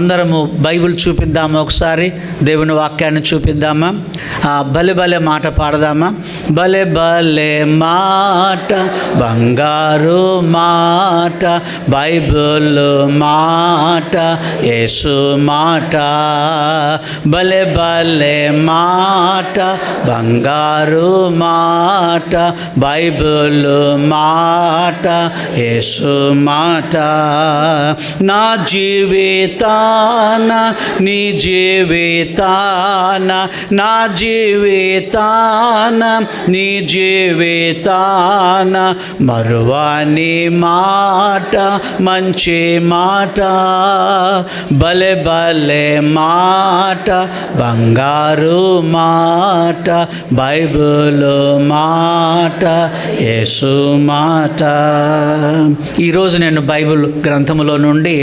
అందరము బైబిల్ చూపిద్దామా ఒకసారి? దేవుని వాక్యాన్ని చూపిద్దామా? భలే భలే మాట పాడదామా? భలే భలే మాట బంగారు మాట బైబిల్ మాట యేసు మాట. భలే భలే మాట బంగారు మాట బైబిల్ మాట యేసు మాట. నా జీవితాన నీ జీవితాన నా జీవితాన నీ జీవితాన మరువాని మాట మంచి మాట భలే భలే మాట బంగారు మాట బైబుల్ మాట యేసు మాట. ఈరోజు నేను బైబుల్ గ్రంథములో నుండి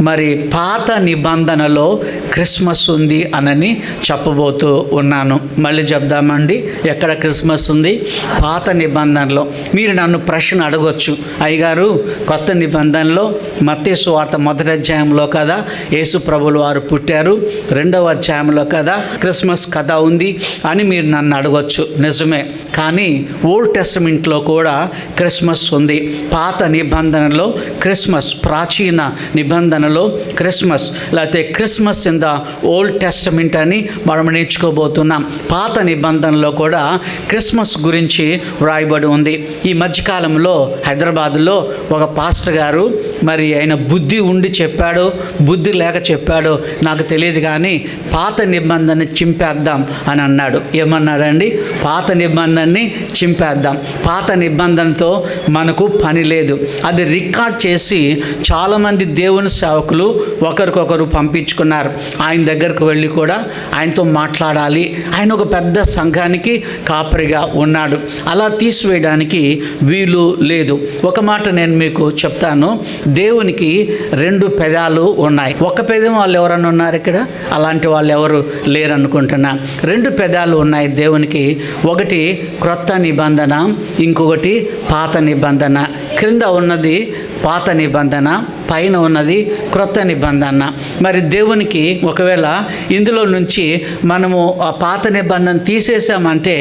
మరి పాత నిబంధనలో క్రిస్మస్ ఉంది అనని చెప్పబోతూ ఉన్నాను. మళ్ళీ చెప్దామండి. ఎక్కడ క్రిస్మస్ ఉంది? పాత నిబంధనలో. మీరు నన్ను ప్రశ్న అడగొచ్చు. అయ్యగారు కొత్త నిబంధనలో మత్స్సు వార్త మొదటి అధ్యాయంలో కదా యేసు ప్రభులు వారు పుట్టారు. రెండవ అధ్యాయంలో కదా క్రిస్మస్ కథ ఉంది అని మీరు నన్ను అడగొచ్చు. నిజమే. కానీ ఓల్డ్ టెస్టమెంట్లో కూడా క్రిస్మస్ ఉంది. పాత నిబంధనలో క్రిస్మస్ ప్రాచీన నిబంధనలో క్రిస్మస్ లేకపోతే Christmas in the Old Testament అని మనం నేర్చుకోబోతున్నాం. పాత నిబంధనలో కూడా క్రిస్మస్ గురించి వ్రాయబడి ఉంది. ఈ మధ్యకాలంలో హైదరాబాద్లో ఒక పాస్టర్ గారు మరి ఆయన బుద్ధి ఉండి చెప్పాడో బుద్ధి లేక చెప్పాడో నాకు తెలియదు కానీ పాత నిబంధన చింపేద్దాం అని అన్నాడు. ఏమన్నాడండి? పాత నిబంధనని చింపేద్దాం. పాత నిబంధనతో మనకు పని లేదు. అది రికార్డ్ చేసి చాలామంది దేవుని సేవకులు ఒకరికొకరు ఒకరు పంపించుకున్నారు. ఆయన దగ్గరకు వెళ్ళి కూడా ఆయనతో మాట్లాడాలి. ఆయన ఒక పెద్ద సంఘానికి కాపరిగా ఉన్నాడు. అలా తీసివేయడానికి వీలు లేదు. ఒక మాట నేను మీకు చెప్తాను. దేవునికి రెండు పెదాలు ఉన్నాయి. ఒక పెదం వాళ్ళు ఎవరన్నా ఉన్నారు ఇక్కడ? అలాంటి వాళ్ళు ఎవరు లేరనుకుంటున్నా. రెండు పెదాలు ఉన్నాయి దేవునికి. ఒకటి క్రొత్త నిబంధన ఇంకొకటి పాత నిబంధన. క్రింద ఉన్నది పాత నిబంధన పైన ఉన్నది క్రొత్త నిబంధన. మరి దేవునికి ఒకవేళ ఇందులో నుంచి మనము ఆ పాత నిబంధన తీసేసామంటే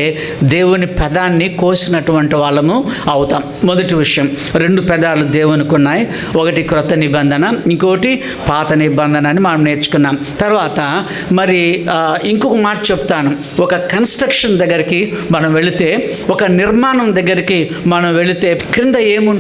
దేవుని పెదాన్ని కోసినటువంటి వాళ్ళము అవుతాం. మొదటి విషయం రెండు పెదాలు దేవునికి ఉన్నాయి ఒకటి క్రొత్త నిబంధన ఇంకొకటి పాత నిబంధన అని మనం నేర్చుకున్నాం. తర్వాత మరి ఇంకొక మాట చెప్తాను. ఒక కన్స్ట్రక్షన్ దగ్గరికి మనం వెళితే ఒక నిర్మాణం దగ్గరికి మనం వెళితే క్రింద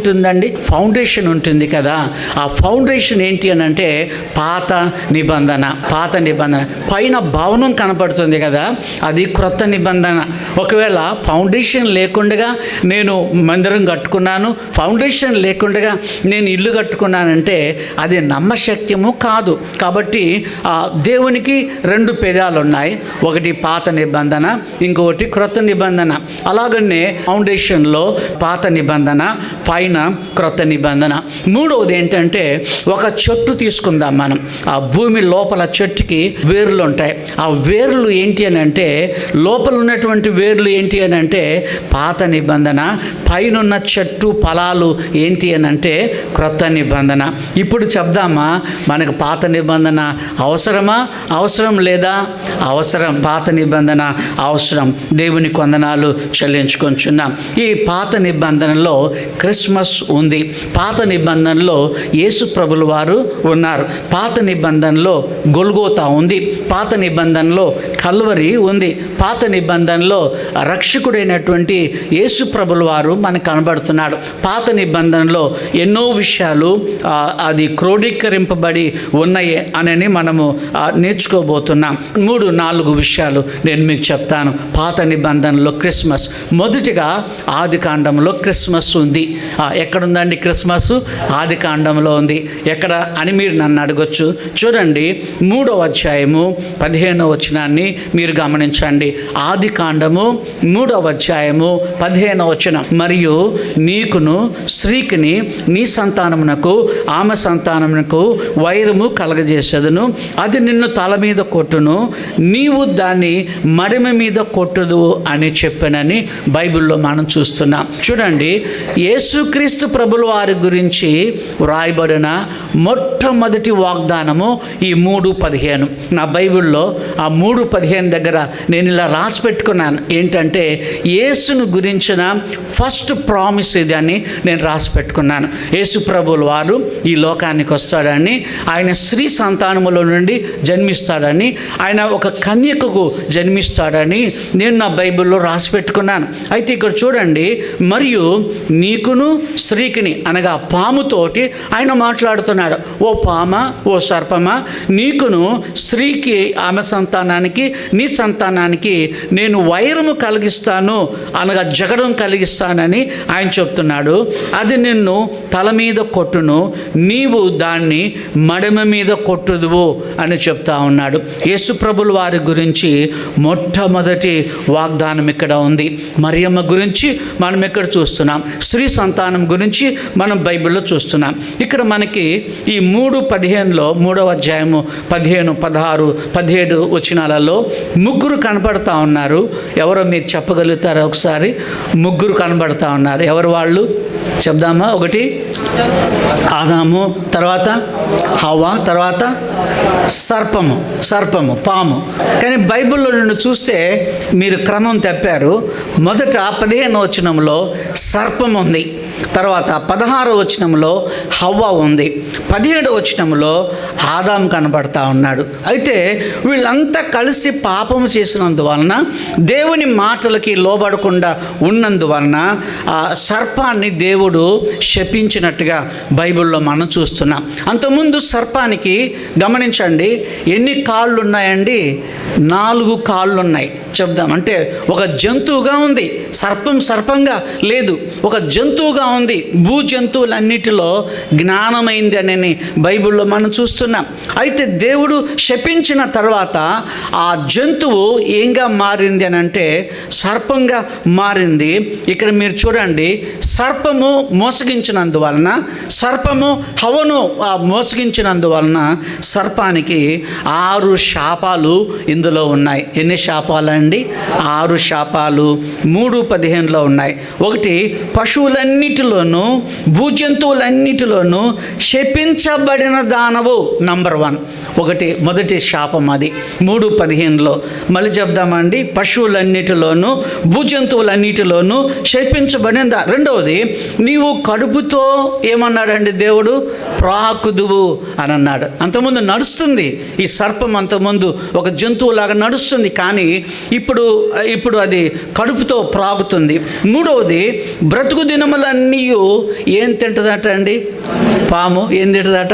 ఉంటుందండి? ఫౌండేషన్ ఉంటుంది కదా. ఆ ఫౌండేషన్ ఏంటి అని అంటే పాత నిబంధన పాత నిబంధన. పైన భవనం కనపడుతుంది కదా. అది క్రొత్త నిబంధన. ఒకవేళ ఫౌండేషన్ లేకుండా నేను మందిరం కట్టుకున్నాను ఫౌండేషన్ లేకుండా నేను ఇల్లు కట్టుకున్నానంటే అది నమ్మశక్యము కాదు. కాబట్టి ఆ, దేవునికి రెండు పెదాలు ఉన్నాయి ఒకటి పాత నిబంధన ఇంకొకటి క్రొత్త నిబంధన. అలాగనే ఫౌండేషన్లో పాత నిబంధన పైన క్రొత్త నిబంధన. మూడవది ఏంటంటే ఒక చెట్టు తీసుకుందాం మనం. ఆ భూమి లోపల చెట్టుకి వేర్లు ఉంటాయి ఆ వేర్లు ఏంటి అని అంటే లోపల ఉన్నటువంటి వేర్లు ఏంటి అని అంటే పాత నిబంధన పైనున్న చెట్టు ఫలాలు ఏంటి అని అంటే క్రొత్త నిబంధన. ఇప్పుడు చెప్దామా మనకు పాత నిబంధన అవసరమా అవసరం లేదా? అవసరం. పాత నిబంధన అవసరం. దేవుని కొందనాలు చెల్లించుకొంచున్నాం. ఈ పాత నిబంధనలో క్రిస్మస్ ఉంది. పాత నిబంధనలో యేసు ప్రభుల వారు ఉన్నారు. పాత నిబంధనలో గొల్గోతా ఉంది. పాత నిబంధనలో కల్వరి ఉంది. పాత నిబంధనలో రక్షకుడైనటువంటి యేసుప్రభుల వారు మనకు కనబడుతున్నాడు. పాత నిబంధనలో ఎన్నో విషయాలు అది క్రోడీకరింపబడి ఉన్నాయి అనని మనము నేర్చుకోబోతున్నాం. మూడు నాలుగు విషయాలు నేను మీకు చెప్తాను. పాత నిబంధనలో క్రిస్మస్. మొదటిగా ఆది కాండంలో క్రిస్మస్ ఉంది. ఎక్కడుందండి క్రిస్మస్? ఆది కాండంలో ఉంది. ఎక్కడ అని మీరు నన్ను అడగొచ్చు. చూడండి మూడవ అధ్యాయము పదిహేనవ వచనాన్ని మీరు గమనించండి. ఆది కాండము మూడవ అధ్యాయము పదిహేనవ వచనం. మరియు నీకును స్త్రీకిని నీ సంతానమునకు ఆమె సంతానమునకు వైరము కలగజేసేదను. అది నిన్ను తల మీద కొట్టును. నీవు దాన్ని మడిమ మీద కొట్టుదు అని చెప్పానని బైబిల్లో మనం చూస్తున్నాం. చూడండి యేసుక్రీస్తు ప్రభుల వారి గురించి వ్రాయబడిన మొట్టమొదటి వాగ్దానము ఈ మూడు పదిహేను. నా బైబిల్లో ఆ మూడు పదిహేను దగ్గర నేను ఇలా రాసి పెట్టుకున్నాను. ఏంటంటే యేసును గురించిన ఫస్ట్ ప్రామిస్ ఇది అని నేను రాసి పెట్టుకున్నాను. యేసు ప్రభువుల వారు ఈ లోకానికి వస్తాడని ఆయన స్త్రీ సంతానములో నుండి జన్మిస్తాడని ఆయన ఒక కన్యకకు జన్మిస్తాడని నేను నా బైబిల్లో రాసి పెట్టుకున్నాను. అయితే ఇక్కడ చూడండి మరియు నీకును స్త్రీకిని అనగా పాముతోటి ఆయన మాట్లాడుతున్నాడు. ఓ పామ ఓ సర్పమ నీకును స్త్రీకి ఆమె సంతానానికి నీ సంతానానికి నేను వైరము కలిగిస్తాను అనగా జగడం కలిగిస్తానని ఆయన చెప్తున్నాడు. అది నిన్ను తల మీద కొట్టును నీవు దాన్ని మడమ మీద కొట్టుదువు అని చెప్తా ఉన్నాడు. యేసుప్రభుల వారి గురించి మొట్టమొదటి వాగ్దానం ఇక్కడ ఉంది. మరియమ్మ గురించి మనం ఇక్కడ చూస్తున్నాం. స్త్రీ సంతానం గురించి మనం బైబిల్లో చూస్తున్నాం. ఇక్కడ మనకి ఈ మూడు పదిహేనులో మూడవ అధ్యాయము పదిహేను పదహారు పదిహేడు వచనాలలో ముగ్గురు కనపడతా ఉన్నారు. ఎవరో మీరు చెప్పగలుగుతారా ఒకసారి? ముగ్గురు కనబడతా ఉన్నారు. ఎవరు వాళ్ళు? చెప్దామా? ఒకటి ఆదాము తర్వాత హవా తర్వాత సర్పము సర్పము పాము. కానీ బైబిల్లో నిన్ను చూస్తే మీరు క్రమం తప్పారు. మొదట పదిహేను వచనంలో సర్పం ఉంది. తర్వాత పదహారు వచనంలో హవ్వ ఉంది. పదిహేడు వచనంలో ఆదాం కనబడతా ఉన్నాడు. అయితే వీళ్ళంతా కలిసి పాపము చేసినందువలన దేవుని మాటలకి లోబడకుండా ఉన్నందువలన ఆ సర్పాన్ని దేవుడు శపించినట్టుగా బైబిల్లో మనం చూస్తున్నాం. అంతకుముందు సర్పానికి గమనించండి ఎన్ని కాళ్ళు ఉన్నాయండి నాలుగు కాళ్ళు ఉన్నాయి చెప్దాం. అంటే ఒక జంతువుగా ఉంది. సర్పం సర్పంగా లేదు. ఒక జంతువుగా ఉంది. భూ జంతువులన్నిటిలో జ్ఞానమైంది అని బైబిల్లో మనం చూస్తున్నాం. అయితే దేవుడు శపించిన తర్వాత ఆ జంతువు ఏంగా మారింది అని అంటే సర్పంగా మారింది. ఇక్కడ మీరు చూడండి. సర్పము మోసగించినందువలన సర్పము హవను మోసగించినందువలన సర్పానికి ఆరు శాపాలు ఇందులో ఉన్నాయి. ఎన్ని శాపాలండి? ఆరు శాపాలు. మూడు పదిహేనులో ఉన్నాయి. ఒకటి పశువులన్నిటి భూ భూజంతువులన్నిటిలోనూ శపించబడిన దానవు నంబర్ వన్. ఒకటి మొదటి శాపం అది. మూడు పదిహేనులో. మళ్ళీ చెప్దామండి. పశువులన్నిటిలోనూ భూజంతువులన్నిటిలోనూ శపించబడిన దా రెండవది నీవు కడుపుతో ఏమన్నాడండి దేవుడు? ప్రాకుదువు అని అన్నాడు అంతకుముందు నడుస్తుంది. ఈ సర్పం అంతకుముందు ఒక జంతువులాగా నడుస్తుంది. కానీ ఇప్పుడు ఇప్పుడు అది కడుపుతో ప్రాగుతుంది. మూడవది బ్రతుకు దినములన్నీ ఏం తింటుందట అండి? పాము ఏం తింటుందట?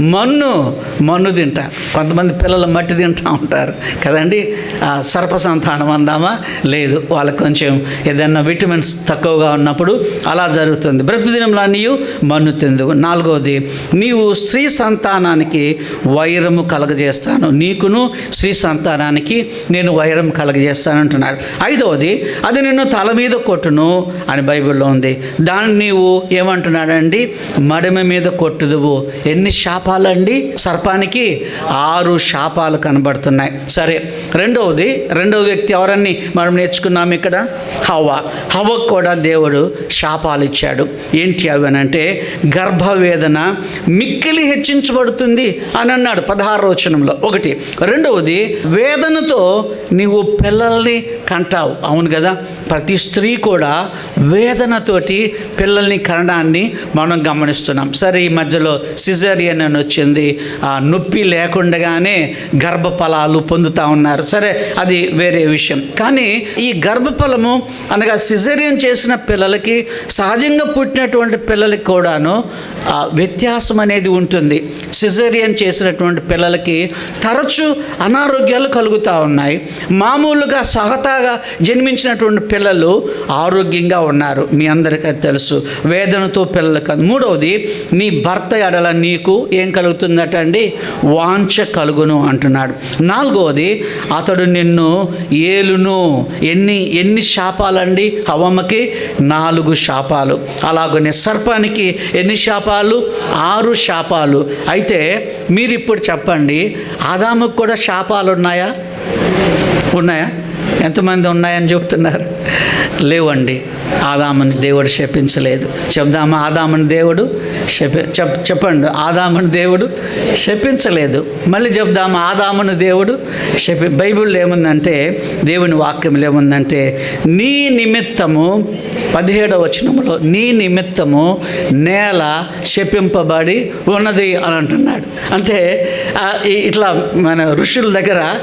మన్ను. మన్ను తింటా. కొంతమంది పిల్లలు మట్టి తింటా ఉంటారు. కదండి? సర్ప సంతానం అందామా? లేదు. వాళ్ళకి కొంచెం ఏదైనా విటమిన్స్ తక్కువగా ఉన్నప్పుడు అలా జరుగుతుంది. బ్రతుకు నీవు మన్ను తిందు. నాలుగవది నీవు స్త్రీ సంతానానికి వైరము కలగజేస్తాను. నీకును స్త్రీ సంతానానికి నేను వైరం కలగజేస్తాను అంటున్నాడు ఐదవది అది నిన్ను తల మీద కొట్టును అని బైబిల్లో ఉంది. దాని నీవు ఏమంటున్నాడండి? మడమ మీద కొట్టుదువు. ఎన్ని శాపాలండి? సర్పానికి ఆరు శాపాలు కనబడుతున్నాయి. సరే రెండవది రెండవ వ్యక్తి ఎవరని మనం నేర్చుకున్నాం ఇక్కడ. హవ్వ. హవ్వకు కూడా దేవుడు శాపాలు ఇచ్చాడు. ఏంటి అవి అని అంటే గర్భవేదన మిక్కిలి హెచ్చించబడుతుంది అని అన్నాడు పదహారు వచనంలో. ఒకటి. రెండవది వేదనతో నీవు పిల్లల్ని కంటావు. అవును కదా? ప్రతి స్త్రీ కూడా వేదనతోటి పిల్లల్ని కనడాన్ని మనం గమనిస్తున్నాం. సరే ఈ మధ్యలో సిజేరియన్ అని వచ్చింది. ఆ నొప్పి లేకుండానే గర్భఫలాలు పొందుతూ ఉన్నారు. సరే అది వేరే విషయం. కానీ ఈ గర్భఫలము అనగా సిజేరియన్ చేసిన పిల్లలకి సహజంగా పుట్టినటువంటి పిల్లలకి కూడాను వ్యత్యాసం అనేది ఉంటుంది. సిజేరియన్ చేసినటువంటి పిల్లలకి తరచు అనారోగ్యాలు కలుగుతూ ఉన్నాయి. మామూలుగా సహతాగా జన్మించినటువంటి పిల్లలు ఆరోగ్యంగా ఉన్నారు. మీ అందరికీ తెలుసు. వేదనతో పిల్లలు కాదు. మూడవది నీ భర్త ఎడల నీకు ఏం కలుగుతుందట అండి? వాంఛ కలుగును అంటున్నాడు. నాలుగవది అతడు నిన్ను ఏలును. ఎన్ని ఎన్ని శాపాలండి? హవమ్మకి నాలుగు శాపాలు. అలాగనే సర్పానికి ఎన్ని శాపాలు? ఆరు శాపాలు. అయితే మీరు ఇప్పుడు చెప్పండి ఆదాముకు కూడా శాపాలు ఉన్నాయా ఉన్నాయా? ఎంతమంది ఉన్నాయని చెప్తున్నారు. లేవండి. ఆదామని దేవుడు శపించలేదు. చెప్దామా? ఆదామని దేవుడు శపి చెప్ చెప్పండి. ఆదామని దేవుడు శపించలేదు. మళ్ళీ చెప్దామా? ఆదామని దేవుడు శపి బైబిల్లో ఏముందంటే దేవుని వాక్యంలో ఏముందంటే నీ నిమిత్తము పదిహేడవ వచనములో నీ నిమిత్తము నేల శపింపబడి ఉన్నది అని అంటున్నాడు. అంటే ఇట్లా మన ఋషుల దగ్గర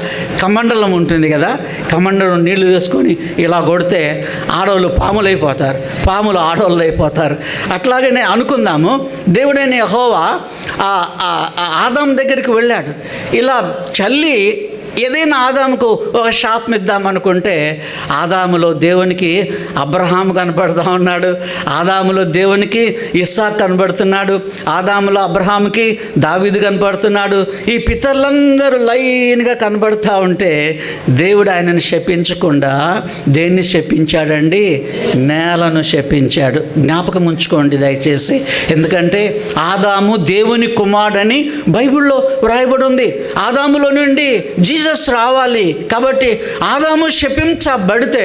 కమండలం ఉంటుంది కదా? కమండలం నీళ్ళు వేసుకొని ఇలా కొడితే ఆడవాళ్ళు పాములై అయిపోతారు. పాములు ఆడవాళ్ళు అయిపోతారు. అట్లాగనే అనుకుందాము దేవుడైన యెహోవా ఆ ఆదాం దగ్గరికి వెళ్ళాడు. ఇలా చల్లి ఏదైనా ఆదాముకు ఒక షాప్ ఇద్దాం అనుకుంటే ఆదాములో దేవునికి అబ్రహాం కనబడుతూ ఉన్నాడు ఆదాములో దేవునికి ఇస్సాక్ కనబడుతున్నాడు ఆదాములో అబ్రహాంకి దావీదు కనబడుతున్నాడు ఈ పితరులందరూ లైన్గా కనబడుతూ ఉంటే దేవుడు ఆయనను శపించకుండా దేన్ని శపించాడండి? నేలను శపించాడు. జ్ఞాపకం ఉంచుకోండి దయచేసి. ఎందుకంటే ఆదాము దేవుని కుమారుడని బైబిల్లో వ్రాయబడి ఉంది. ఆదాములో నుండి జీ జీసస్ రావాలి కాబట్టి ఆదాము శపించబడితే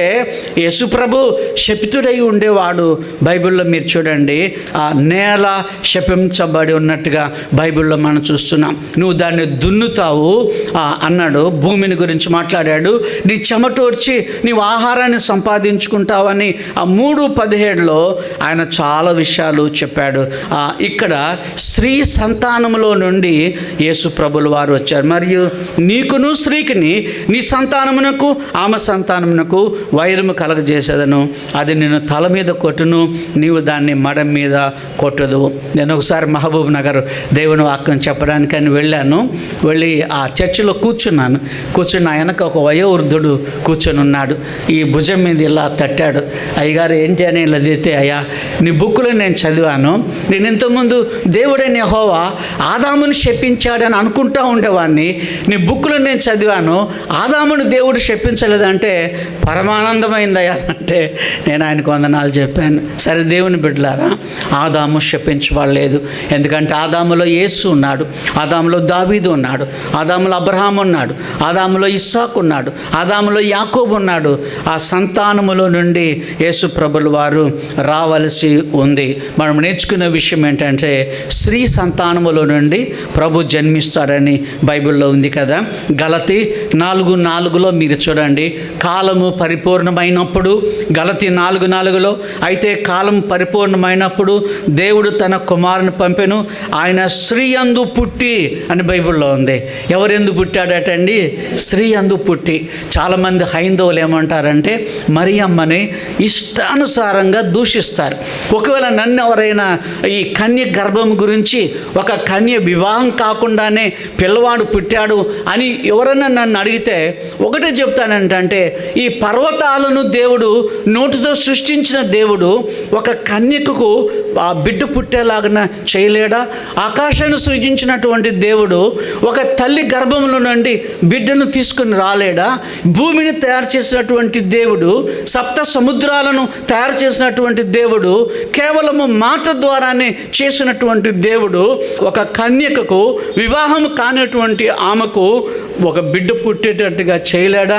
యేసుప్రభు శపితుడై ఉండేవాడు. బైబిల్లో మీరు చూడండి ఆ నేల శపించబడి ఉన్నట్టుగా బైబిల్లో మనం చూస్తున్నాం. నువ్వు దాన్ని దున్నుతావు అన్నాడు భూమిని గురించి మాట్లాడాడు. నీ చెమటోర్చి నీవు ఆహారాన్ని సంపాదించుకుంటావని ఆ మూడు పదిహేడులో ఆయన చాలా విషయాలు చెప్పాడు. ఇక్కడ స్త్రీ సంతానములో నుండి యేసు ప్రభులు వారు వచ్చారు. మరియు నీకును స్త్రీకిని నీ సంతానమునకు ఆమె సంతానమునకు వైరము కలగజేసేదను. అది నేను తల మీద కొట్టును నీవు దాన్ని మడం మీద కొట్టదు. నేను ఒకసారి మహబూబ్ నగర్ దేవుని వాక్యం చెప్పడానికి అని వెళ్ళాను. వెళ్ళి ఆ చర్చిలో కూర్చున్నాను. కూర్చున్న వెనక ఒక వయోవృద్ధుడు కూర్చొని ఉన్నాడు. ఈ భుజం మీద ఇలా తట్టాడు. అయ్యగారు ఏంటి అని ఇలా తిరితే అయ్యా నీ బుక్కులో నేను చదివాను. నేను ఇంతకుముందు దేవుడైన హోవా ఆదాముని శపించాడని అనుకుంటా ఉండేవాడిని. నీ బుక్కులో నేను చదివాను ఆదాముని దేవుడు శపించలేదంటే పరమానందమైందయ్యా అంటే నేను ఆయనకు వందనాలు చెప్పాను. సరే దేవుని బిడ్డలారా ఆదాము శపించబడలేదు. ఎందుకంటే ఆదాములో యేసు ఉన్నాడు ఆదాములో దావీదు ఉన్నాడు ఆదాములో అబ్రహాం ఉన్నాడు ఆదాములో ఇస్సాకు ఉన్నాడు ఆదాములో యాకోబు ఉన్నాడు. ఆ సంతానములో నుండి యేసు ప్రభులు వారు రావలసి ఉంది. మనం నేర్చుకునే విషయం ఏంటంటే స్త్రీ సంతానములో నుండి ప్రభు జన్మిస్తాడని బైబిల్లో ఉంది కదా గల గలతి నాలుగు నాలుగులో మీరు చూడండి కాలము పరిపూర్ణమైనప్పుడు గలతి నాలుగు నాలుగులో అయితే కాలం పరిపూర్ణమైనప్పుడు దేవుడు తన కుమారుని పంపెను ఆయన స్త్రీ అందు పుట్టి అని బైబిల్లో ఉంది. ఎవరెందు పుట్టాడటండి స్త్రీ అందు పుట్టి. చాలామంది హైందవులు ఏమంటారంటే మరియమ్మని ఇష్టానుసారంగా దూషిస్తారు. ఒకవేళ నన్ను ఎవరైనా ఈ కన్య గర్భం గురించి ఒక కన్య వివాహం కాకుండానే పిల్లవాడు పుట్టాడు అని ఎవరైనా నన్ను అడిగితే ఒకటే చెప్తానంటే ఈ పర్వతాలను దేవుడు నోటితో సృష్టించిన దేవుడు ఒక కన్యకకు ఆ బిడ్డ పుట్టేలాగా చేయలేడా? ఆకాశాన్ని సృజించినటువంటి దేవుడు ఒక తల్లి గర్భంలో నుండి బిడ్డను తీసుకుని రాలేడా? భూమిని తయారు చేసినటువంటి దేవుడు సప్త సముద్రాలను తయారు చేసినటువంటి దేవుడు కేవలము మాట ద్వారానే చేసినటువంటి దేవుడు ఒక కన్యకకు వివాహం కానటువంటి ఆమెకు ఒక బిడ్డ పుట్టేటట్టుగా చేయలేడా?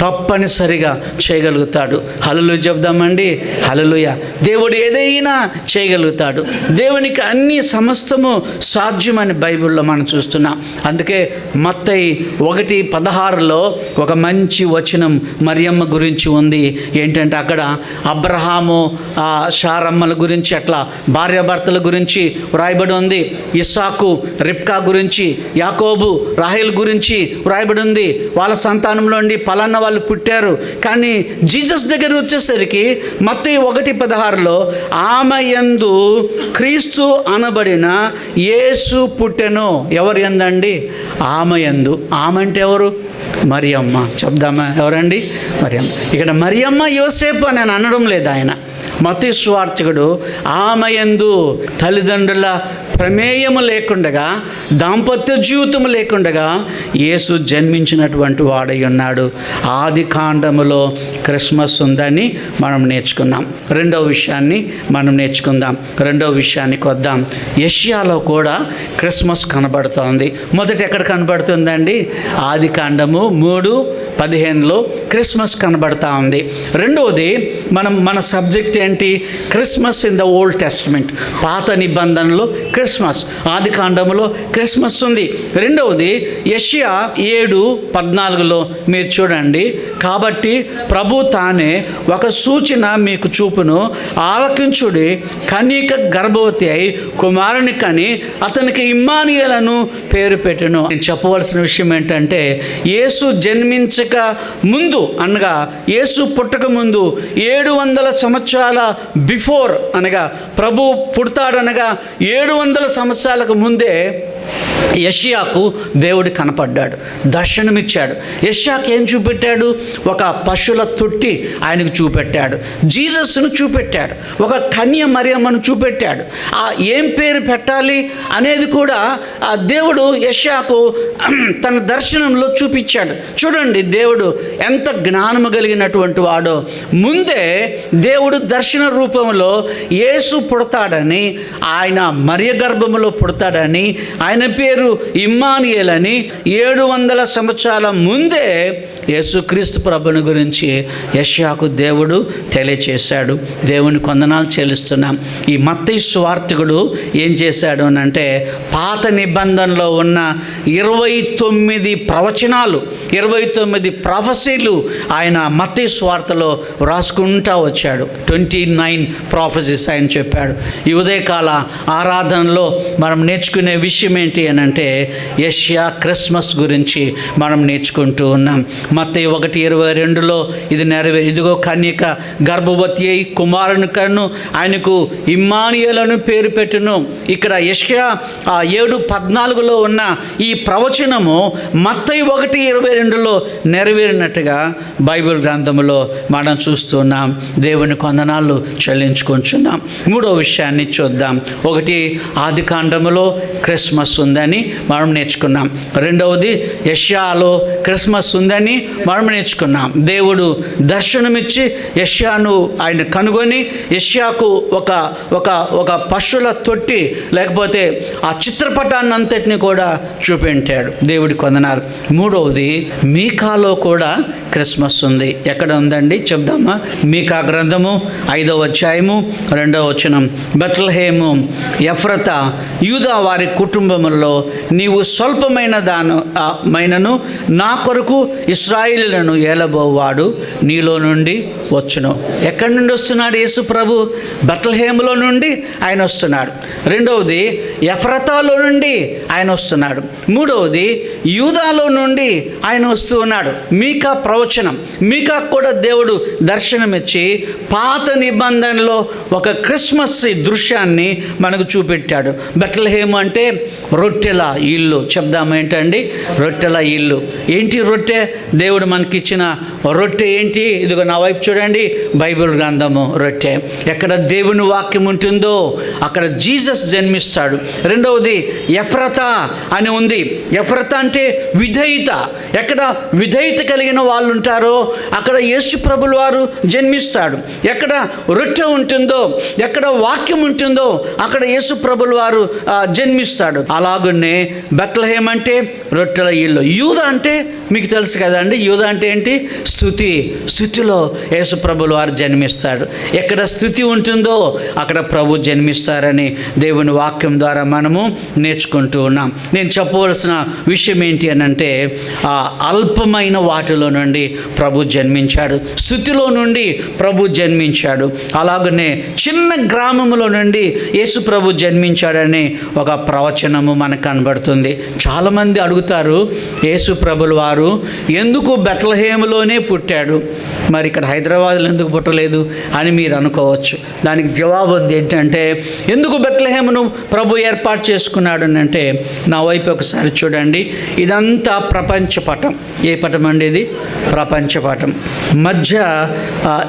తప్పనిసరిగా చేయగలుగుతాడు. హలలు చెప్దామండి. హలలుయ దేవుడు ఏదైనా చేయగలుగుతాడు. దేవునికి అన్ని సమస్తము సాధ్యమని బైబిల్లో మనం చూస్తున్నాం. అందుకే మత్తయి ఒకటి పదహారులో ఒక మంచి వచనం మరియమ్మ గురించి ఉంది. ఏంటంటే అక్కడ అబ్రహాము ఆ షారమ్మల గురించి అట్లా భార్యాభర్తల గురించి వ్రాయబడి ఉంది. ఇస్సాకు రిప్కా గురించి యాకోబు రాహేల్ గురించి వ్రాయబడి ఉంది. వాళ్ళ సంతానంలో నుండి పలానా వాళ్ళు పుట్టారు. కానీ జీసస్ దగ్గర వచ్చేసరికి మత్తయి ఒకటి పదహారులో ఆమె యందు క్రీస్తు అనబడిన యేసు పుట్టెను. ఎవరు ఎందండి ఆమె యందు. ఆమె అంటే ఎవరు? మరియమ్మ. చెప్దామా? ఎవరండి? మరియమ్మ. ఇక్కడ మరియమ్మ యోసేపు అని నేను అనడం లేదు ఆయన. మతి స్వార్థకుడు ఆమెయందు తల్లిదండ్రుల ప్రమేయము లేకుండగా దాంపత్య జీవితము లేకుండగా యేసు జన్మించినటువంటి వాడై ఉన్నాడు. ఆది కాండములో క్రిస్మస్ ఉందని మనం నేర్చుకున్నాం. రెండవ విషయాన్ని మనం నేర్చుకుందాం. రెండవ విషయానికి వద్దాం ఏషియాలో కూడా క్రిస్మస్ కనబడుతోంది. మొదట ఎక్కడ కనబడుతుందండి? ఆది కాండము మూడు పదిహేనులో క్రిస్మస్ కనబడతా ఉంది. రెండవది మనం మన సబ్జెక్ట్ ఏంటి? Christmas in the Old Testament. పాత నిబంధనలో క్రిస్మస్ ఆది కాండంలో క్రిస్మస్ ఉంది. రెండవది యషియా ఏడు పద్నాలుగులో మీరు చూడండి. కాబట్టి ప్రభు తానే ఒక సూచన మీకు చూపును. ఆలకించుడి కనీక గర్భవతి అయి కుమారుని కని అతనికి ఇమ్మానియలను పేరు పెట్టను. నేను చెప్పవలసిన విషయం ఏంటంటే యేసు జన్మించక ముందు అనగా యేసు పుట్టక ముందు ఏడు వందల సంవత్సరాల బిఫోర్ అనగా ప్రభు పుడతాడనగా ఏడు వందల వందల సంవత్సరాలకు ముందే యషియాకు దేవుడు కనపడ్డాడు దర్శనమిచ్చాడు. యషియాకు ఏం చూపెట్టాడు? ఒక పశువుల తొట్టి ఆయనకు చూపెట్టాడు. జీసస్ను చూపెట్టాడు. ఒక కన్య మరియమ్మను చూపెట్టాడు. ఆ ఏం పేరు పెట్టాలి అనేది కూడా ఆ దేవుడు యషియాకు తన దర్శనంలో చూపించాడు. చూడండి దేవుడు ఎంత జ్ఞానము కలిగినటువంటి వాడో. ముందే దేవుడు దర్శన రూపంలో యేసు పుడతాడని ఆయన మరియ గర్భములో పుడతాడని ఆయన పేరు ఇమ్మానియేల్ అని ఏడు వందల సంవత్సరాల ముందే యేసుక్రీస్తు ప్రభుని గురించి యష్యాకు దేవుడు తెలియచేశాడు. దేవుని కొందనాలు చెల్లిస్తున్నాం. ఈ మత్తయి స్వార్థకుడు ఏం చేశాడు అని అంటే పాత నిబంధనలో ఉన్న ఇరవై తొమ్మిది ప్రవచనాలు ఇరవై తొమ్మిది ప్రాఫసీలు ఆయన మత్తి స్వార్థలో వ్రాసుకుంటా వచ్చాడు. ట్వంటీ నైన్ ప్రాఫెసీస్ ఆయన చెప్పాడు. ఈ ఉదయకాల ఆరాధనలో మనం నేర్చుకునే విషయం ఏంటి అని అంటే యష్యా క్రిస్మస్ గురించి మనం నేర్చుకుంటూ ఉన్నాం. మత్తయి ఒకటి ఇరవై రెండులో ఇది నెరవేరు ఇదిగో కన్యక గర్భవతి అయి కుమారుని కన్ను ఆయనకు ఇమ్మానియలను పేరు పెట్టును. ఇక్కడ యష్యా ఆ ఏడు పద్నాలుగులో ఉన్న ఈ ప్రవచనము మత్తయి ఒకటి ఇరవై రెండులో నెరవేరినట్టుగా బైబిల్ గ్రంథములో మనం చూస్తున్నాం. దేవుని కొందనాలు చెల్లించుకుంటున్నాం. మూడో విషయాన్ని చూద్దాం. ఒకటి ఆది కాండంలో క్రిస్మస్ ఉందని మనం నేర్చుకున్నాం. రెండవది యష్యాలో క్రిస్మస్ ఉందని మనం నేర్చుకున్నాం. దేవుడు దర్శనమిచ్చి యష్యాను ఆయన కనుగొని యష్యాకు ఒక ఒక ఒక పశువుల తొట్టి లేకపోతే ఆ చిత్రపటాన్ని అంతటిని కూడా చూపెట్టాడు దేవుడి కొందనాలు మూడవది మీకాలో కూడా క్రిస్మస్ ఉంది. ఎక్కడ ఉందండి? చెప్దామా? మీకా గ్రంథము ఐదవ అధ్యాయము రెండవ వచనం. బెత్లహేము ఎఫ్రత యూదా వారి కుటుంబములలో నీవు స్వల్పమైన దాను మైనను నా కొరకు ఇస్రాయిలను ఏలబోవాడు నీలో నుండి వచ్చును. ఎక్కడి నుండి వస్తున్నాడు యేసు ప్రభు? బెత్లహేములో నుండి ఆయన వస్తున్నాడు. రెండవది ఎఫ్రతాలో నుండి ఆయన వస్తున్నాడు. మూడవది యూదాలో నుండి ఆయన వస్తూ ఉన్నాడు. మీకా ప్రవచనం మీకా కూడా దేవుడు దర్శనమిచ్చి పాత నిబంధనలో ఒక క్రిస్మస్ దృశ్యాన్ని మనకు చూపెట్టాడు. బెత్లహేమ్ అంటే రొట్టెల ఇల్లు. చెప్దాం ఏంటండి? రొట్టెల ఇల్లు. ఏంటి రొట్టె? దేవుడు మనకిచ్చిన రొట్టె ఏంటి? ఇదిగో నా వైపు చూడండి. బైబిల్ గ్రంథము రొట్టె. ఎక్కడ దేవుని వాక్యం ఉంటుందో అక్కడ జీసస్ జన్మిస్తాడు. రెండవది ఎఫ్రత అని ఉంది. ఎఫ్రత అంటే విధేయత. ఎక్కడ విధేయత కలిగిన వాళ్ళు ఉంటారో అక్కడ యేసు ప్రభుల వారు జన్మిస్తాడు. ఎక్కడ రొట్టె ఉంటుందో ఎక్కడ వాక్యం ఉంటుందో అక్కడ యేసు ప్రభుల వారు జన్మిస్తాడు. అలాగనే బెత్లహేమ్ అంటే రొట్టెల ఇల్లు. యూద అంటే మీకు తెలుసు కదండి యూద అంటే ఏంటి? స్థుతి. స్థుతిలో యేసుప్రభుల వారు జన్మిస్తాడు. ఎక్కడ స్థుతి ఉంటుందో అక్కడ ప్రభు జన్మిస్తారని దేవుని వాక్యం ద్వారా మనము నేర్చుకుంటూ ఉన్నాం. నేను చెప్పవలసిన విషయం ఏంటి అని అంటే అల్పమైన వాటిలో నుండి ప్రభు జన్మించాడు. స్థుతిలో నుండి ప్రభు జన్మించాడు. అలాగనే చిన్న గ్రామంలో నుండి యేసు ప్రభు జన్మించాడని ఒక ప్రవచనము మనకు కనబడుతుంది. చాలామంది అడుగుతారు యేసు ప్రభుల వారు ఎందుకు బెత్లహేములోనే పుట్టాడు? మరి ఇక్కడ హైదరాబాద్లో ఎందుకు పుట్టలేదు అని మీరు అనుకోవచ్చు. దానికి జవాబు ఉంది ఏంటంటే ఎందుకు బెత్లహేమును ప్రభు ఏర్పాటు చేసుకున్నాడు అని అంటే నా వైపు ఒకసారి చూడండి. ఇదంతా ప్రపంచ పటం. ఏ పటం అండి ఇది? ప్రపంచ పటం. మధ్య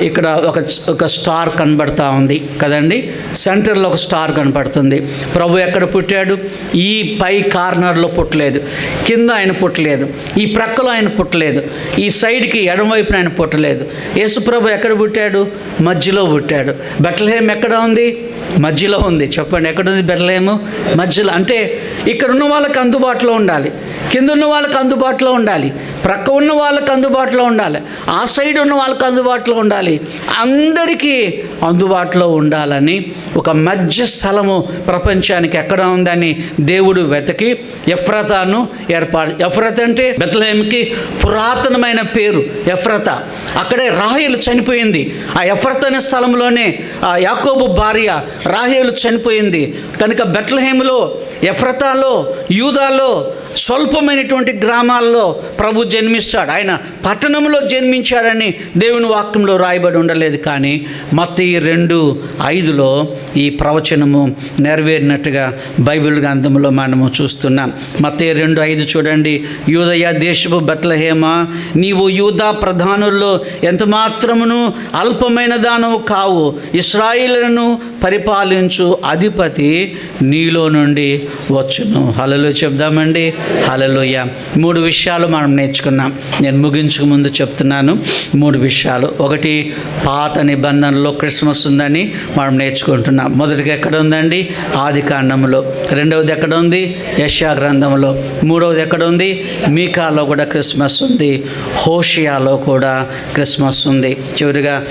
ఇక్కడ ఒక ఒక స్టార్ కనబడతా ఉంది కదండి? సెంటర్లో ఒక స్టార్ కనపడుతుంది ప్రభు ఎక్కడ పుట్టాడు? ఈ పై కార్నర్లో పుట్టలేదు. కింద ఆయన పుట్టలేదు. ఈ ప్రక్కలో ఆయన పుట్టలేదు. ఈ సైడ్కి ఎడమవైపున ఆయన పుట్టలేదు. యేసుప్రభు ఎక్కడ పుట్టాడు? మధ్యలో పుట్టాడు. బెట్లహేం ఎక్కడ ఉంది? మధ్యలో ఉంది. చెప్పండి ఎక్కడ ఉంది బెట్లహేము మధ్యలో. అంటే ఇక్కడ ఉన్న వాళ్ళకి అందుబాటులో ఉండాలి. కింద ఉన్న వాళ్ళకి అందుబాటులో ఉండాలి. ప్రక్క ఉన్న వాళ్ళకి అందుబాటులో ఉండాలి. ఆ సైడ్ ఉన్న వాళ్ళకి అందుబాటులో ఉండాలి. అందరికీ అందుబాటులో ఉండాలని ఒక మధ్య స్థలము ప్రపంచానికి ఎక్కడ ఉందని దేవుడు వెతకి ఎఫ్రతాను ఏర్పాటు ఎఫ్రత అంటే బెత్లహేమికి పురాతనమైన పేరు ఎఫ్రత. అక్కడే రాహేలు చనిపోయింది. ఆ ఎఫ్రత అనే స్థలంలోనే ఆ యాకోబు భార్య రాహేలు చనిపోయింది. కనుక బెట్లహేములో ఎఫ్రతాలో యూదాలో స్వల్పమైనటువంటి గ్రామాల్లో ప్రభు జన్మిస్తాడు. ఆయన పట్టణంలో జన్మించాడని దేవుని వాక్యంలో రాయబడి ఉండలేదు. కానీ మత్తి రెండు ఐదులో ఈ ప్రవచనము నెరవేరినట్టుగా బైబిల్ గ్రంథంలో మనము చూస్తున్నాం. మత్తి రెండు ఐదు చూడండి. యూదయ దేశపు బెత్లహేమ నీవు యూదా ప్రధానుల్లో ఎంత మాత్రమును అల్పమైన దానవు కావు. ఇస్రాయిలను పరిపాలించు అధిపతి నీలో నుండి వచ్చును. హలలో చెప్దామండి. అలలోయ మూడు విషయాలు మనం నేర్చుకున్నాం. నేను ముగించక ముందు చెప్తున్నాను. మూడు విషయాలు. ఒకటి పాత నిబంధనలో క్రిస్మస్ ఉందని మనం నేర్చుకుంటున్నాం. మొదటిగా ఎక్కడ ఉందండి? ఆది కాండంలో రెండవది ఎక్కడ ఉంది? యశా గ్రంథంలో మూడవది ఎక్కడ ఉంది? మీకాలో కూడా క్రిస్మస్ ఉంది. హోషియాలో కూడా క్రిస్మస్ ఉంది. చివరిగా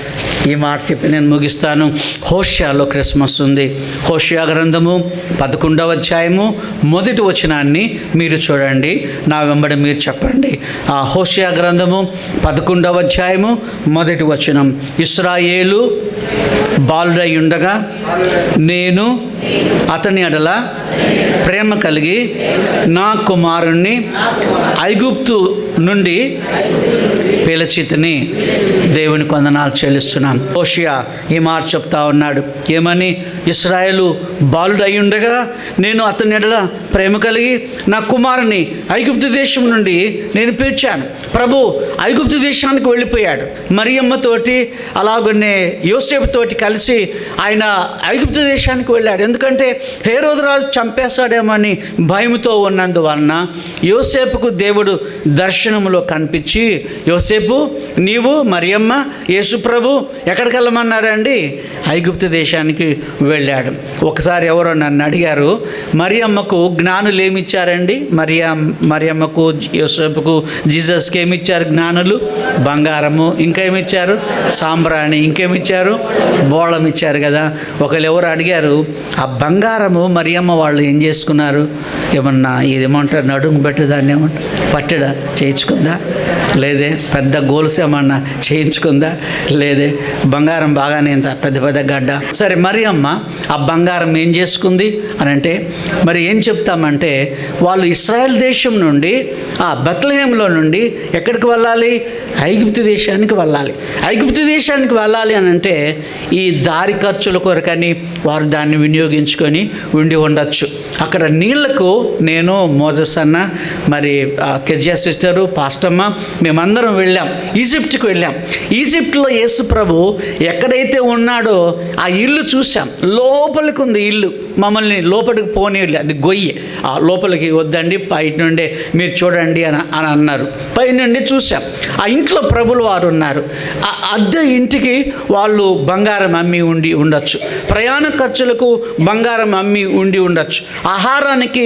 ఈ మాట చెప్పి నేను ముగిస్తాను. హోషియాలో క్రిస్మస్ ఉంది. హోషియా గ్రంథము పదకొండవ అధ్యాయము మొదటి వచనాన్ని మీరు చూడండి. నా వెంబడి మీరు చెప్పండి. ఆ హోషియా గ్రంథము పదకొండవ అధ్యాయము మొదటి వచనం. ఇస్రాయేలు బాలుడై ఉండగా నేను అతని అడల ప్రేమ కలిగి నా కుమారుణ్ణి ఐగుప్తు నుండి పిలచితిని దేవుని కొందనాలు చెల్లిస్తున్నాం. ఓషియా ఈ మాట చెప్తా ఉన్నాడు. ఏమని? ఇస్రాయేలు బాలుడు అయి ఉండగా నేను అతని ఎడల ప్రేమ కలిగి నా కుమారుని ఐగుప్తు దేశం నుండి నేను పిలిచాను. ప్రభు ఐగుప్తు దేశానికి వెళ్ళిపోయాడు. మరియమ్మతోటి అలాగనే యోసేపుతోటి కలిసి ఆయన ఐగుప్తు దేశానికి వెళ్ళాడు. ఎందుకంటే హేరోదరాజు చంపేస్తాడేమని భయంతో ఉన్నందువలన యోసేపుకు దేవుడు దర్శనములో కనిపించి యోసేపు నీవు మరియమ్మ యేసుప్రభు ఎక్కడికి వెళ్ళమన్నారండి ఐగుప్తు దేశానికి వెళ్ళాడు. ఒకసారి ఎవరో నన్ను అడిగారు మరియమ్మకు జ్ఞానులు ఏమి ఇచ్చారండి మరియా మరియమ్మకు యోసేపుకు జీసస్కి ఏమి ఇచ్చారు జ్ఞానులు? బంగారము ఇంకేమిచ్చారు? సాంబ్రాణి ఇంకేమిచ్చారు? బోళం ఇచ్చారు కదా. ఒకళ్ళు ఎవరు అడిగారు ఆ బంగారము మరియమ్మ వాళ్ళు ఏం చేసుకున్నారు? ఏమన్నా ఏమంటారు నడుము పెట్టి దాన్ని ఏమంటారు పట్టడా? చేయించుకుందా? లేదే పెద్ద గోల్స్ ఏమన్నా చేయించుకుందా? లేదే బంగారం బాగానే ఇంత పెద్ద పెద్ద గడ్డ. సరే మరి అమ్మ ఆ బంగారం ఏం చేసుకుంది? అని అంటే మరి ఏం చెప్తామంటే వాళ్ళు ఇస్రాయల్ దేశం నుండి ఆ బత్లహేంలో నుండి ఎక్కడికి వెళ్ళాలి? ఐగుప్తు దేశానికి వెళ్ళాలి. ఐగుప్తు దేశానికి వెళ్ళాలి అని అంటే ఈ దారి ఖర్చుల కొరకని వారు దాన్ని వినియోగించుకొని ఉండి ఉండొచ్చు. అక్కడ నీళ్ళకు నేను మోజస్ అన్న మరి కెజియా సిస్టరు పాస్టమ్మ మేమందరం వెళ్ళాం. ఈజిప్ట్కి వెళ్ళాం. ఈజిప్ట్లో యేసు ప్రభు ఎక్కడైతే ఉన్నాడో ఆ ఇల్లు చూసాం లోపలికి ఉంది ఇల్లు. మమ్మల్ని లోపలికి పోనీయలేదు అది గొయ్యి. ఆ లోపలికి వద్దండి బయట నుండి మీరు చూడండి అని అని అన్నారు. పై నుండి చూసాం ఆ ఇంట్లో ప్రభులు వారు ఉన్నారు. ఆ అద్దె ఇంటికి వాళ్ళు బంగారం అమ్మి ఉండి ఉండొచ్చు. ప్రయాణ ఖర్చులకు బంగారం అమ్మి ఉండి ఉండొచ్చు. ఆహారానికి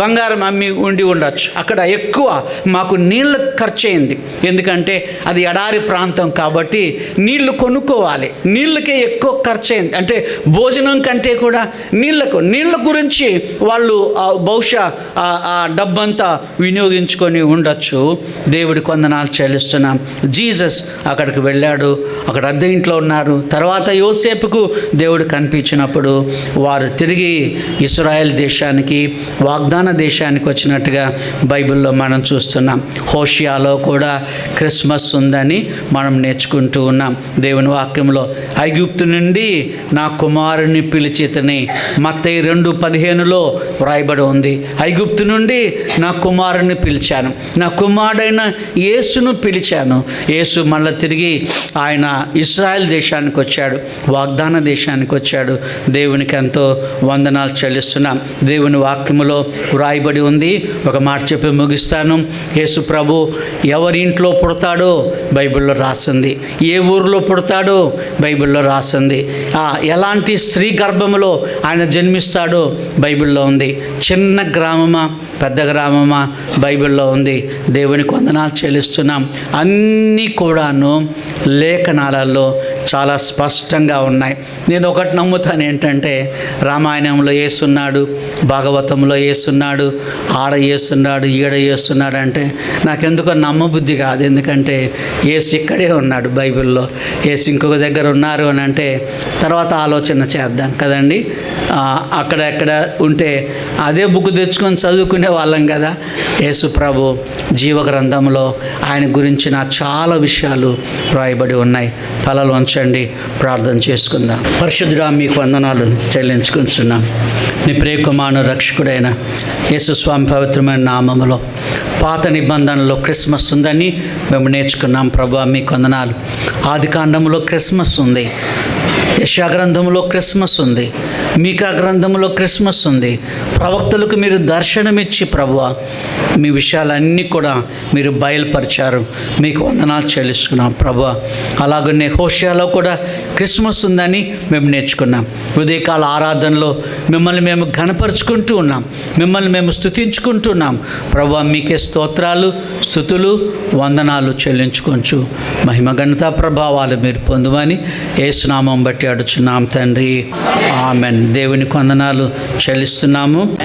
బంగారం అమ్మి ఉండి ఉండొచ్చు. అక్కడ ఎక్కువ మాకు నీళ్ళ ఖర్చు అయింది ఎందుకంటే అది ఎడారి ప్రాంతం కాబట్టి నీళ్ళు కొనుక్కోవాలి. నీళ్ళకే ఎక్కువ ఖర్చు అయింది అంటే భోజనం కంటే కూడా నీళ్ళకు నీళ్ళ గురించి వాళ్ళు బహుశా ఆ- ఆ డబ్బంతా వినియోగించుకొని ఉండొచ్చు. దేవుడి కొందనాలు చెల్లిస్తున్నాం. జీసస్ అక్కడికి వెళ్ళాడు. అక్కడ అద్దె ఇంట్లో ఉన్నారు. తర్వాత యోసేపుకు దేవుడు కనిపించినప్పుడు వారు తిరిగి ఇస్రాయెల్ దేశానికి వాగ్దాన దేశానికి వచ్చినట్టుగా బైబిల్లో మనం చూస్తున్నాం. హోషియాలో కూడా క్రిస్మస్ ఉందని మనం నేర్చుకుంటూ ఉన్నాం. దేవుని వాక్యంలో ఐగుప్తు నుండి నా కుమారుని పిలిచితని మత్తయి రెండు పదిహేనులో వ్రాయబడి ఉంది. ఐగుప్తు నుండి నా కుమారుని పిలిచాను. నా కుమారుడైన యేసును పిలిచాను. యేసు మళ్ళీ తిరిగి ఆయన ఇస్రాయెల్ దేశానికి వచ్చాడు. వాగ్దాన దేశానికి వచ్చాడు. దేవునికి ఎంతో వందనాలు చెల్లిస్తున్నాం. దేవుని వాక్యములో వ్రాయబడి ఉంది. ఒక మాట చెప్పి ముగిస్తాను. యేసు ప్రభు ఎవరి ఇంట్లో పుడతాడో బైబిల్లో రాసింది. ఏ ఊరిలో పుడతాడో బైబిల్లో రాసింది. ఎలాంటి స్త్రీ గర్భంలో ఆయన జన్మిస్తాడో బైబిల్లో ఉంది. చిన్న గ్రామమా పెద్ద గ్రామమా బైబిల్లో ఉంది. దేవునికి వందనాలు చెల్లిస్తున్నాం. అన్నీ కూడాను లేఖనాలలో చాలా స్పష్టంగా ఉన్నాయి. నేను ఒకటి నమ్ముతాను ఏంటంటే రామాయణంలో వేస్తున్నాడు భాగవతంలో వేస్తున్నాడు ఆడ వేస్తున్నాడు ఈడ వేస్తున్నాడు అంటే నాకెందుకో నమ్మబుద్ధి కాదు. ఎందుకంటే ఏసు ఇక్కడే ఉన్నాడు బైబిల్లో. ఏసు ఇంకొక దగ్గర ఉన్నారు అని అంటే తర్వాత ఆలోచన చేద్దాం కదండి? అక్కడ ఎక్కడ ఉంటే అదే బుక్ తెచ్చుకొని చదువుకునే వాళ్ళం కదా. యేసుప్రభు జీవ గ్రంథంలో ఆయన గురించిన చాలా విషయాలు రాయబడి ఉన్నాయి. తలలు ఉంచండి ప్రార్థన చేసుకుందాం. పరిశుద్ధుడా మీకు వందనాలు చెల్లించుకుంటున్నాం. నీ ప్రియకుమాను రక్షకుడైన యేసుస్వామి పవిత్రమైన నామములో పాత నిబంధనలో క్రిస్మస్ ఉందని మేము నేర్చుకున్నాం. ప్రభు మీకు వందనాలు. ఆది కాండంలో క్రిస్మస్ ఉంది. యశా గ్రంథంలో క్రిస్మస్ ఉంది. మీకా గ్రంథంలో క్రిస్మస్ ఉంది. ప్రవక్తలకు మీరు దర్శనమిచ్చి ప్రభు మీ విషయాలన్నీ కూడా మీరు బయలుపరిచారు. మీకు వందనాలు చెల్లిస్తున్నాం ప్రభు అలాగనే హోషియాలో కూడా క్రిస్మస్ ఉందని మేము నేర్చుకున్నాం. ఉదయకాల ఆరాధనలో మిమ్మల్ని మేము ఘనపరుచుకుంటూ ఉన్నాం. మిమ్మల్ని మేము స్తుతించుకుంటున్నాం ప్రభు మీకే స్తోత్రాలు స్థుతులు వందనాలు చెల్లించుకొంచు. మహిమ ప్రభావాలు మీరు పొందుమని ఏసునామం బట్టి అడుచున్నాం తండ్రి. ఆమెన్. దేవుని కొందనాలు చెల్లిస్తున్నాము.